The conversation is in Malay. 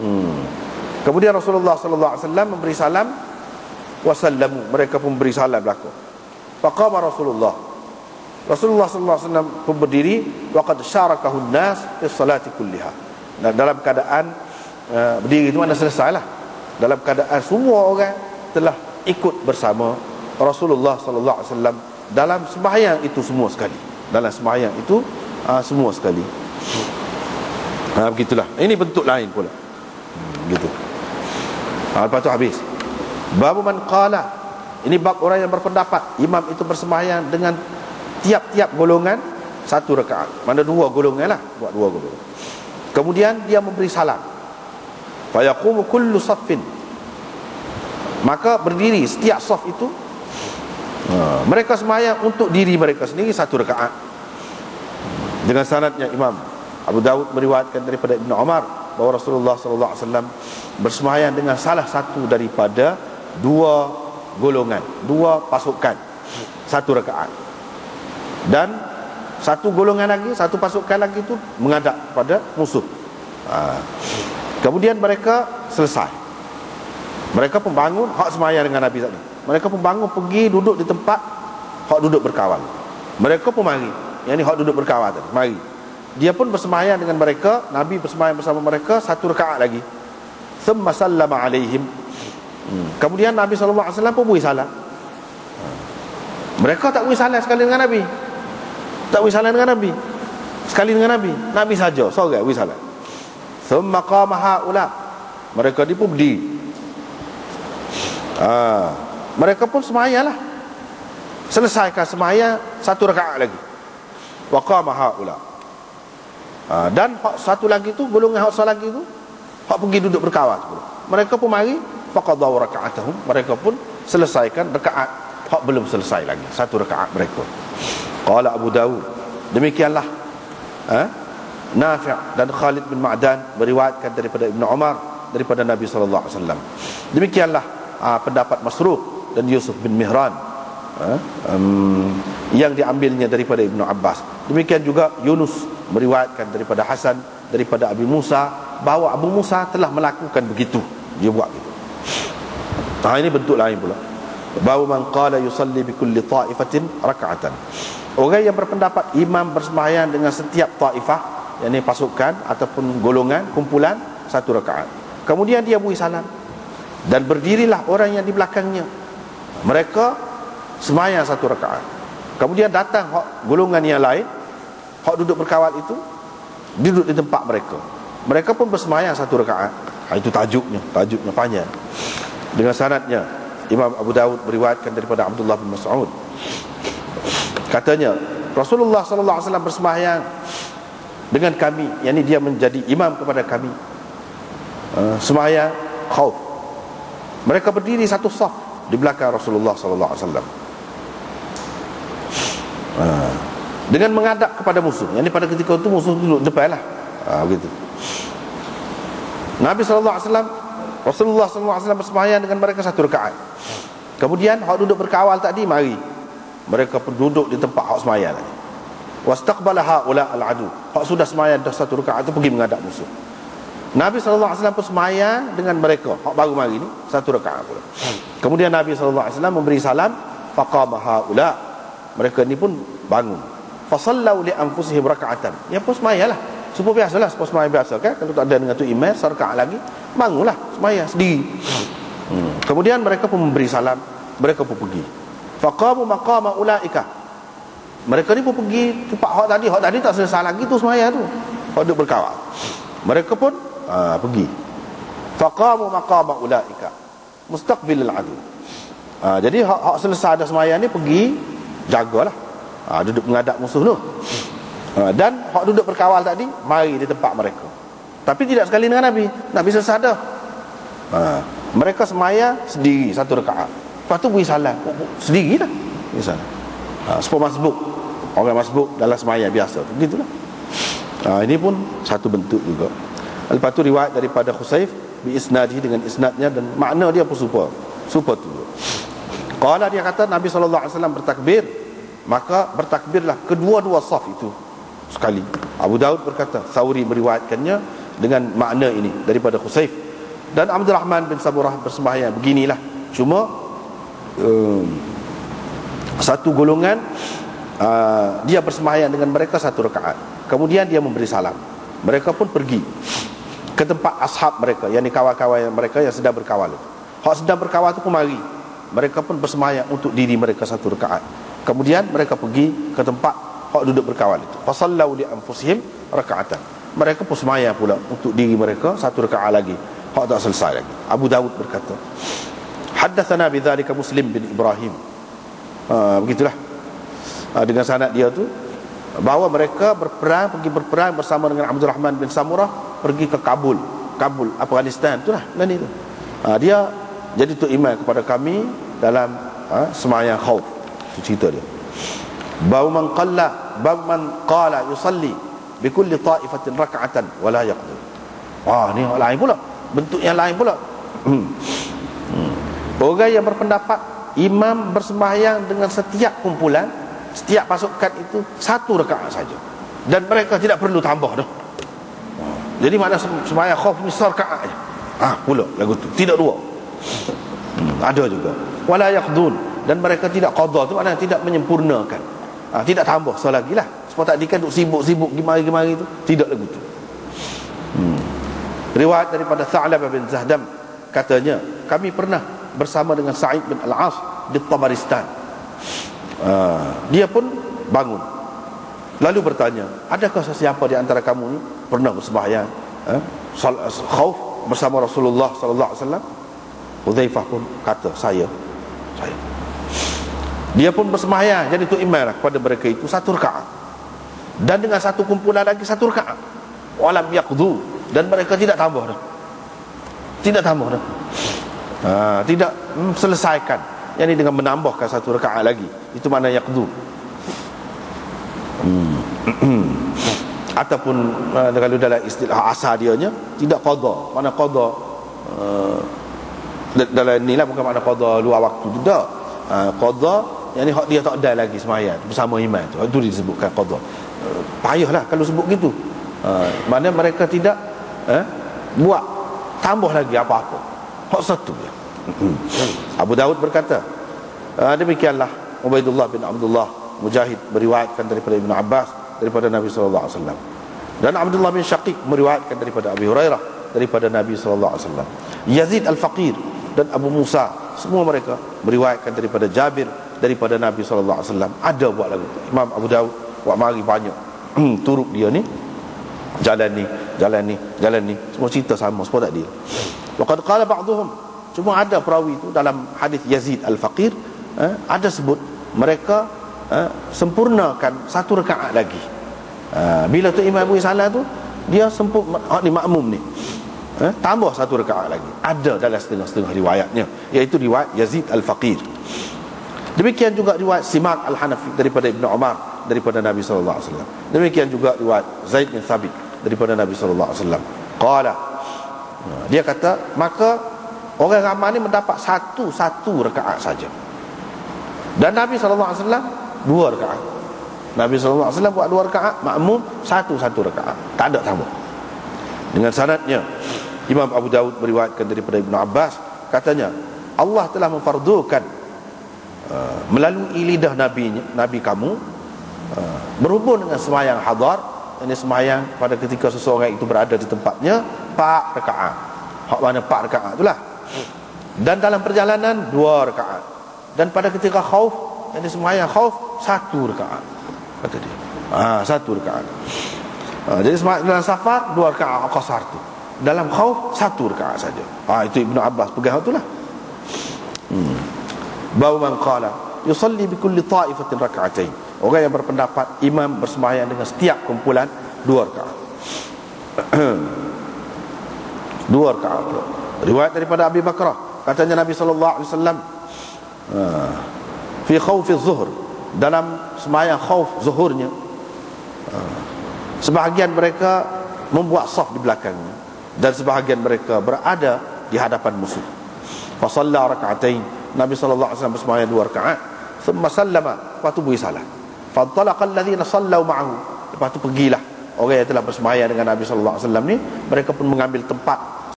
hmm. kemudian Rasulullah sallallahu alaihi wasallam memberi salam wasallamu. Mereka pun beri salam belaka. Faqama Rasulullah. Rasulullah sallallahu alaihi wasallam pun berdiri waqad syarakahu nas fi salati kulliha. Dan dalam keadaan uh, berdiri itu mana selesailah dalam keadaan semua orang telah ikut bersama Rasulullah sallallahu alaihi wasallam dalam sembahyang itu semua sekali. Dalam sembahyang itu uh, semua sekali. Ha, begitulah. Ini bentuk lain pula gitu. Ha, lepas tu habis. Bab man qala. Ini bab orang yang berpendapat. Imam itu bersembahyang dengan tiap-tiap golongan satu rakaat. Mana dua golongan lah. Buat dua golongan. Kemudian dia memberi salam. Fa yaqumu kullu saffin. Maka berdiri setiap saf itu ha, mereka sembahyang untuk diri mereka sendiri satu rakaat. Dengan sanadnya Imam Abu Dawud meriwayatkan daripada Ibn Umar bahawa Rasulullah sallallahu alaihi wasallam bersembahyang dengan salah satu daripada dua golongan, dua pasukan satu rakaat. Dan satu golongan lagi, satu pasukan lagi itu menghadap pada musuh. Ha. Kemudian mereka selesai. Mereka pun bangun hak sembahyang dengan Nabi tadi. Mereka pun bangun pergi duduk di tempat hak duduk berkawal. Mereka pun mari yang ni hak duduk berkawal tadi. Mari. Dia pun bersemayam dengan mereka, Nabi bersemayam bersama mereka satu rakaat lagi. Thumma sallama alaihim. Hmm. Kemudian Nabi wasallam pun beri salam. Mereka tak beri salam sekali dengan Nabi. Tak beri salam dengan Nabi. Sekali dengan Nabi. Nabi saja seorang beri salam. Thumma qama haula. Mereka ni pun berdiri. Ah, mereka pun semayang lah. Selesaikan semayang satu rakaat lagi wa qama haula ha, dan satu lagi tu golongan hak satu lagi tu hak pergi duduk berkawal mereka pun mari faqadha raka'atahum. Mereka pun selesaikan rakaat hak belum selesai lagi satu rakaat mereka. Qala abu daud demikianlah ha? Nafi' dan Khalid bin Ma'dan meriwayatkan daripada Ibn Umar daripada Nabi sallallahu alaihi wasallam. Demikianlah ha, pendapat Masruq dan Yusuf bin Mihran ha? um, yang diambilnya daripada Ibnu Abbas. Demikian juga Yunus meriwayatkan daripada Hasan daripada Abu Musa bahawa Abu Musa telah melakukan begitu. Dia buat gitu. Ha, ini bentuk lain pula. Bahawa man qala yusalli bi kulli ta'ifatin raka'atan. Orang yang berpendapat imam bersembahyang dengan setiap taifah yakni pasukan ataupun golongan kumpulan satu rakaat. Kemudian dia beri salam. Dan berdirilah orang yang di belakangnya. Mereka sembahyang satu rakaat. Kemudian datang golongan yang lain hak duduk berkawal itu duduk di tempat mereka. Mereka pun bersembahyang satu rakaat. Ha, itu tajuknya tajuknya panjang. Dengan sanadnya Imam Abu Dawud beriwayatkan daripada Abdullah bin Mas'ud. Katanya Rasulullah wasallam bersembahyang dengan kami yakni dia menjadi imam kepada kami. Uh, sembahyang khauf. Mereka berdiri satu saf di belakang Rasulullah sallallahu alaihi wasallam. Ha. Dengan menghadap kepada musuh. Yang ini pada ketika itu musuh duduk depan lah. Ha, begitu. Nabi SAW Rasulullah SAW bersembahyang dengan mereka satu rekaat kemudian hak duduk berkawal tadi mari. Mereka pun duduk di tempat hak sembahyang tadi. Wastaqbala haula al-adu. Hak sudah sembahyang dah satu rekaat itu pergi menghadap musuh. Nabi SAW pun semayang dengan mereka. Hak baru mari ni Satu rekaat pula. Kemudian Nabi SAW memberi salam Faqama ha'ula. Mereka ni pun bangun fasallau li anfusihim raka'atan. Ya pun semayalah supaya biasalah supaya semaya biasa kan? Kalau tak ada dengan tu imam sarka lagi bangunlah semaya sendiri hmm. kemudian mereka pun memberi salam mereka pun pergi. Faqamu maqama ulaika. Mereka ni pun pergi tempat hak tadi hak tadi tak selesai lagi tu semaya tu. Hak duduk berkawal mereka pun aa, pergi. Faqamu maqama ulaika. Mustaqbil al-adu jadi hak, hak selesai dah semaya ni pergi jagalah ha, duduk menghadap musuh tu. Ha, dan hak duduk berkawal tadi mari di tempat mereka. Tapi tidak sekali dengan Nabi. Nabi selesai dah ha, mereka semaya sendiri satu rekaat lepas tu beri salam. Sendiri lah. Misalnya ha, sepuluh masbuk. Orang masbuk dalam semaya biasa. Begitulah. Ha, ini pun satu bentuk juga. Lepas tu riwayat daripada Khusaif bi isnadi dengan isnadnya dan makna dia pun super. Super tu Qala dia kata Nabi SAW bertakbir Maka bertakbirlah kedua-dua saf itu Sekali. Abu Daud berkata Sauri meriwayatkannya dengan makna ini daripada Khusaif dan Abdul Rahman bin Saburah bersembahyang beginilah. Cuma um, satu golongan uh, dia bersembahyang dengan mereka satu rakaat. Kemudian dia memberi salam. Mereka pun pergi ke tempat ashab mereka yang kawan-kawan mereka yang sedang berkawal hak sedang berkawal itu pun mari. Mereka pun bersembahyang untuk diri mereka satu rakaat kemudian mereka pergi ke tempat hak duduk berkawal itu. Fasallu li anfusihim rakaatan. Mereka pun semaya pula untuk diri mereka satu rakaat lagi. Hak tak selesai lagi. Abu Dawud berkata haddatsana bidzalika Muslim bin Ibrahim. Ha, begitulah. Ha, dengan sanad dia tu bahawa mereka berperang pergi berperang bersama dengan Abdul Rahman bin Samurah pergi ke Kabul. Kabul Afghanistan itulah dan itu ha, dia jadi tu iman kepada kami dalam ha, semayang khauf itu cerita dia. Bau man qalla bau man qala yusalli bi kulli ta'ifatin rak'atan wa la yaqdi ah ni lain pula. Bentuk yang lain pula. Hmm. hmm. orang yang berpendapat imam bersembahyang dengan setiap kumpulan setiap pasukan itu satu rakaat saja. Dan mereka tidak perlu tambah dah. Jadi mana sembahyang khauf ni rakaat aja ah pula lagu tu. Tidak dua. Hmm. ada juga. Wala yaqdun dan mereka tidak qada tu maknanya tidak menyempurnakan. Ha, tidak tambah so lagi lah. Sebab tak dikan duk sibuk-sibuk gimari-gimari tu tidak lagu tu. Hmm. riwayat daripada Tha'lab bin Zahdam katanya kami pernah bersama dengan Sa'id bin Al-As di Tabaristan. Uh, dia pun bangun. Lalu bertanya adakah sesiapa di antara kamu ni pernah bersembahyang? Uh, khauf bersama Rasulullah sallallahu alaihi wasallam. Hudzaifah pun kata saya. Saya dia pun bersembahyang jadi tu imam lah kepada mereka itu satu rakaat. Dan dengan satu kumpulan lagi satu rakaat. Walam yaqdu. Dan mereka tidak tambah dah. Tidak tambah dah. Ha, tidak hmm, selesaikan. Ini dengan menambahkan satu rakaat lagi. Itu mana yaqdu. Hmm. ataupun uh, kalau dalam istilah asal dia nya tidak qada mana qada uh, dalam ni lah bukan makna qada luar waktu tidak uh, qada yang ni hak dia tak ada lagi semayang bersama iman tu. Itu disebutkan qada uh, payahlah kalau sebut gitu. Uh, mana mereka tidak uh, buat tambah lagi apa-apa. Hak satu ya. Abu Daud berkata uh, demikianlah Ubaidullah bin Abdullah Mujahid meriwayatkan daripada Ibn Abbas daripada Nabi sallallahu alaihi wasallam. Dan Abdullah bin Syaqiq meriwayatkan daripada Abi Hurairah daripada Nabi sallallahu alaihi wasallam. Yazid Al-Faqir dan Abu Musa semua mereka meriwayatkan daripada Jabir daripada Nabi sallallahu alaihi wasallam. Ada buat lagu. Imam Abu Daud buat mari banyak. Turut dia ni. Jalan ni jalan ni jalan ni. Semua cerita sama semua tak dia waqad qala ba'dhum cuma ada perawi tu dalam hadis Yazid al-Faqir eh, ada sebut mereka eh, sempurnakan satu rakaat lagi. Eh, bila tu Imam Abu Salah tu dia sempur oh, ni makmum ni. Eh, tambah satu rakaat lagi. Ada dalam setengah-setengah riwayatnya iaitu riwayat Yazid al-Faqir Demikian juga riwayat Simak Al-Hanafi daripada Ibn Umar daripada Nabi sallallahu alaihi wasallam. Demikian juga riwayat Zaid bin Thabit daripada Nabi sallallahu alaihi wasallam. Qala dia kata maka orang ramai ni mendapat satu-satu rakaat saja. Dan Nabi sallallahu alaihi wasallam dua rakaat. Nabi sallallahu alaihi wasallam buat dua rakaat, makmum satu-satu rakaat. Tak ada tambah. Dengan sanadnya Imam Abu Daud meriwayatkan daripada Ibn Abbas katanya Allah telah memfardukan Uh, melalui lidah nabi nabi kamu uh, berhubung dengan semayang hadar ini semayang pada ketika seseorang itu berada di tempatnya empat rakaat. Hak mana empat rakaat itulah. Dan dalam perjalanan dua rakaat. Dan pada ketika khauf ini semayang khauf satu rakaat kata dia. Ha, satu rakaat. Ha, jadi semayang dalam safar dua rakaat qasar tu. Dalam khauf satu rakaat saja. Ha, itu Ibnu Abbas pegang itulah. Bau man qala yusalli bi kulli ta'ifatin rak'atain. Orang yang berpendapat imam bersembahyang dengan setiap kumpulan dua rakaat. dua rakaat. Riwayat daripada Abi Bakrah, katanya Nabi wasallam ah, fi khawf az-zuhr dalam sembahyang khauf zuhurnya ah, sebahagian mereka membuat saf di belakangnya dan sebahagian mereka berada di hadapan musuh. Fa shalla rak'atain Nabi wasallam bersembahyang dua rakaat, thumma sallama, lepas tu beri salam. Fantalaqa alladhina sallau ma'ahu. Lepas tu pergilah orang yang telah bersembahyang dengan Nabi wasallam ni mereka pun mengambil tempat